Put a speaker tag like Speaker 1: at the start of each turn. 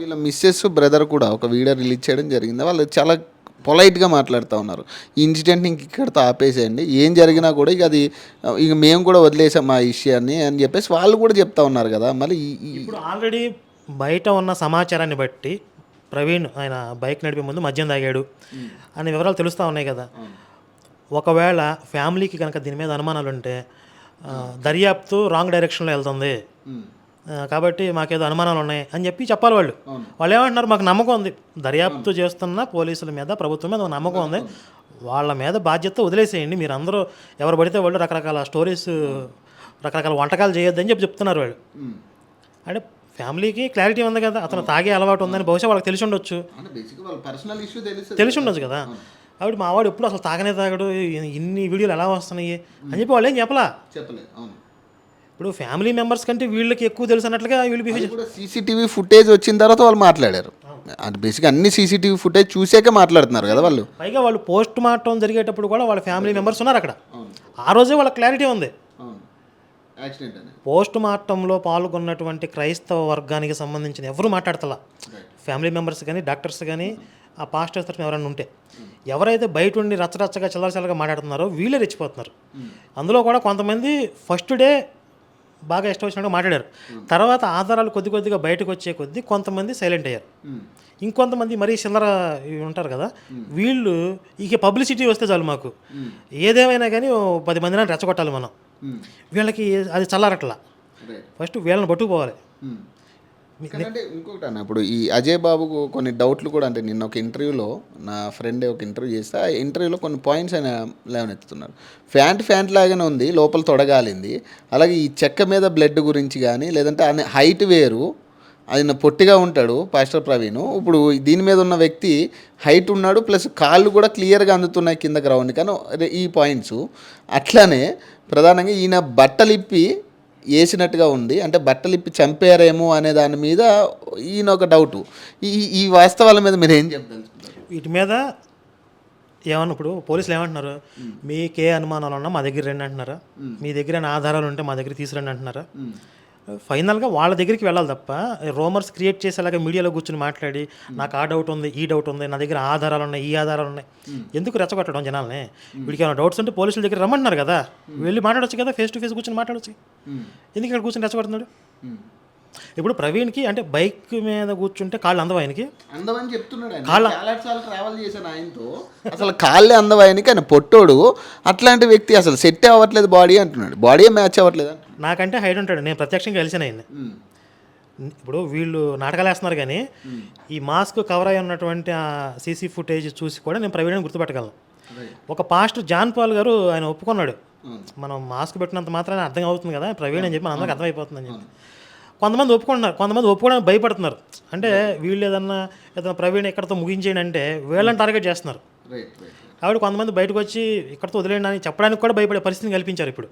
Speaker 1: వీళ్ళ missus brother కూడా ఒక వీడియో రిలీజ్ చేయడం జరిగింది. వాళ్ళు చాలా పొలైట్గా మాట్లాడుతూ ఉన్నారు. ఈ ఇన్సిడెంట్ని ఇంక ఇక్కడితో ఆపేసేయండి. ఏం జరిగినా కూడా ఇక అది ఇక మేము కూడా వదిలేసాం ఆ విషయాన్ని అని చెప్పేసి వాళ్ళు కూడా చెప్తా ఉన్నారు కదా. మళ్ళీ
Speaker 2: ఇప్పుడు ఆల్రెడీ బయట ఉన్న సమాచారాన్ని బట్టి ప్రవీణ్ ఆయన బైక్ నడిపే ముందు మద్యం తాగాడు అనే వివరాలు తెలుస్తూ ఉన్నాయి కదా. ఒకవేళ ఫ్యామిలీకి కనుక దీని మీద అనుమానాలు ఉంటే దర్యాప్తు రాంగ్ డైరెక్షన్లో వెళ్తుంది. కాబట్టి మాకేదో అనుమానాలు ఉన్నాయి అని చెప్పి చెప్పాలి వాళ్ళు. వాళ్ళు ఏమంటున్నారు? మాకు నమ్మకం ఉంది. దర్యాప్తు చేస్తున్న పోలీసుల మీద ప్రభుత్వం మీద నమ్మకం ఉంది. వాళ్ళ మీద బాధ్యత వదిలేసేయండి. మీరు అందరూ ఎవరు పడితే వాళ్ళు రకరకాల స్టోరీస్ రకరకాల వంటకాలు చేయొద్దని చెప్పి చెప్తున్నారు వాళ్ళు. అంటే ఫ్యామిలీకి క్లారిటీ ఉంది కదా. అతను తాగే అలవాటు ఉందని బహుశా వాళ్ళకి తెలిసి ఉండొచ్చు
Speaker 1: తెలుసు
Speaker 2: ఉండొచ్చు కదా. కాబట్టి మా వాడు ఎప్పుడు అసలు తాగనే తాగడు. ఇన్ని వీడియోలు ఎలా వస్తున్నాయి? అని చెప్పి వాళ్ళు ఏం చెప్పలా?
Speaker 1: చెప్పలేదు.
Speaker 2: ఇప్పుడు ఫ్యామిలీ మెంబర్స్ కంటే వీళ్ళకి ఎక్కువ తెలుసు అన్నట్లుగా వీళ్ళు బిహేవ్
Speaker 1: సీసీటీవీ ఫుటేజ్ వచ్చిన తర్వాత వాళ్ళు మాట్లాడారు. అది బేసిక్గా అన్ని సీసీటీవీ ఫుటేజ్ చూసాకే మాట్లాడుతున్నారు కదా వాళ్ళు.
Speaker 2: పైగా వాళ్ళు పోస్ట్ మార్టం జరిగేటప్పుడు కూడా వాళ్ళ ఫ్యామిలీ మెంబర్స్ ఉన్నారు అక్కడ. ఆ రోజే వాళ్ళ క్లారిటీ ఉంది. పోస్ట్ మార్టంలో పాల్గొన్నటువంటి క్రైస్తవ వర్గానికి సంబంధించిన ఎవరు మాట్లాడతలా? ఫ్యామిలీ మెంబర్స్ కానీ డాక్టర్స్ కానీ ఆ పాస్టర్స్ తరఫున ఎవరైనా ఉంటే. ఎవరైతే బయట ఉండి రచ్చరచ్చగా చిల్లరచల్లగా మాట్లాడుతున్నారో వీళ్ళే రెచ్చిపోతున్నారు. అందులో కూడా కొంతమంది ఫస్ట్ డే బాగా ఇష్టం వచ్చినట్టు మాట్లాడారు. తర్వాత ఆధారాలు కొద్ది కొద్దిగా బయటకు వచ్చే కొద్దీ కొంతమంది సైలెంట్ అయ్యారు. ఇంకొంతమంది మరీ చిల్లర ఉంటారు కదా వీళ్ళు ఇక పబ్లిసిటీ వస్తే చాలు మాకు. ఏదేమైనా కానీ పది మందిని రెచ్చగొట్టాలి మనం. వీళ్ళకి అది చల్లారట్లా.
Speaker 1: రైట్
Speaker 2: ఫస్ట్ వీళ్ళని పట్టుకుపోవాలి.
Speaker 1: అంటే ఇంకొకటి అన్న ఇప్పుడు ఈ అజయ్ బాబుకు కొన్ని డౌట్లు కూడా అంటే నిన్న ఒక ఇంటర్వ్యూలో నా ఫ్రెండ్ ఒక ఇంటర్వ్యూ చేస్తే ఆ ఇంటర్వ్యూలో కొన్ని పాయింట్స్ ఆయన లేవనెత్తుతున్నారు ఫ్యాంట్ ఫ్యాంట్ లాగానే ఉంది లోపల తొడగాలింది. అలాగే ఈ చెక్క మీద బ్లడ్ గురించి కానీ లేదంటే ఆయన హైట్ వేరు ఆయన పొట్టిగా ఉంటాడు పాస్టర్ ప్రవీణ్. ఇప్పుడు దీని మీద ఉన్న వ్యక్తి హైట్ ఉన్నాడు ప్లస్ కాళ్ళు కూడా క్లియర్గా అందుతున్నాయి కింద గ్రౌండ్ కానీ ఈ పాయింట్స్ అట్లానే ప్రధానంగా ఈయన బట్టలిప్పి వేసినట్టుగా ఉంది. అంటే బట్టలు ఇప్పి చంపారేమో అనే దాని మీద ఈయన ఒక డౌట్. ఈ ఈ వాస్తవాల మీద మీరు ఏం చెప్పదలుచుకుంటారు
Speaker 2: వీటి మీద ఏమన్నా ఇప్పుడు పోలీసులు ఏమంటున్నారు? మీకే అనుమానాలు ఉన్నా మా దగ్గర రండి అంటున్నారా? మీ దగ్గర ఆధారాలు ఉంటే మా దగ్గర తీసుకురండి అంటున్నారా? ఫైనల్గా వాళ్ళ దగ్గరికి వెళ్ళాలి తప్ప రోమర్స్ క్రియేట్ చేసేలాగా మీడియాలో కూర్చొని మాట్లాడి నాకు ఆ డౌట్ ఉంది ఈ డౌట్ ఉంది నా దగ్గర ఆధారాలు ఉన్నాయి ఈ ఆధారాలు ఉన్నాయి. ఎందుకు రెచ్చగొట్టడం జనాల్ని? వీడికి ఏమైనా డౌట్స్ ఉంటే పోలీసుల దగ్గర రమ్మంటున్నారు కదా. వెళ్ళి మాట్లాడొచ్చు కదా ఫేస్ టు ఫేస్ కూర్చొని మాట్లాడొచ్చు. ఎందుకు ఇక్కడ కూర్చొని రెచ్చగొడుతున్నాడు? ఇప్పుడు ప్రవీణ్కి అంటే బైక్ మీద కూర్చుంటే కాళ్ళు అందవు ఆయనకి?
Speaker 1: అందమని చెప్తున్నాడు ట్రావెల్ చేశాను ఆయనతో. అసలు కాళ్ళే అందం ఆయనకి? ఆయన పొట్టోడు. అట్లాంటి వ్యక్తి అసలు సెట్ అవ్వట్లేదు బాడీ అంటున్నాడు. బాడీ మ్యాచ్ అవ్వట్లేదు
Speaker 2: నాకంటే హైట్ ఉంటాడు. నేను ప్రత్యక్షంగా కలిసిన ఆయన్ని. ఇప్పుడు వీళ్ళు నాటకాలు వేస్తున్నారు కానీ ఈ మాస్క్ కవర్ అయి ఉన్నటువంటి ఆ సీసీ ఫుటేజ్ చూసి కూడా నేను ప్రవీణ్ గుర్తుపెట్టగలను. ఒక పాస్టర్ జాన్ పాల్ గారు ఆయన ఒప్పుకున్నాడు. మనం మాస్క్ పెట్టినంత మాత్రాన అర్థం అవుతుంది కదా ప్రవీణ్ అని చెప్పి అందరికి అర్థమైపోతుంది అని చెప్పి. కొంతమంది ఒప్పుకుంటున్నారు. కొంతమంది ఒప్పుకోవడానికి భయపడుతున్నారు. అంటే వీళ్ళు ఏదన్నా ఏదైనా ప్రవీణ్ ఎక్కడితో ముగించేయండి అంటే వీళ్ళని టార్గెట్ చేస్తున్నారు. కాబట్టి కొంతమంది బయటకు వచ్చి ఇక్కడితో వదిలేయండి అని చెప్పడానికి కూడా భయపడే పరిస్థితిని కల్పించారు ఇప్పుడు.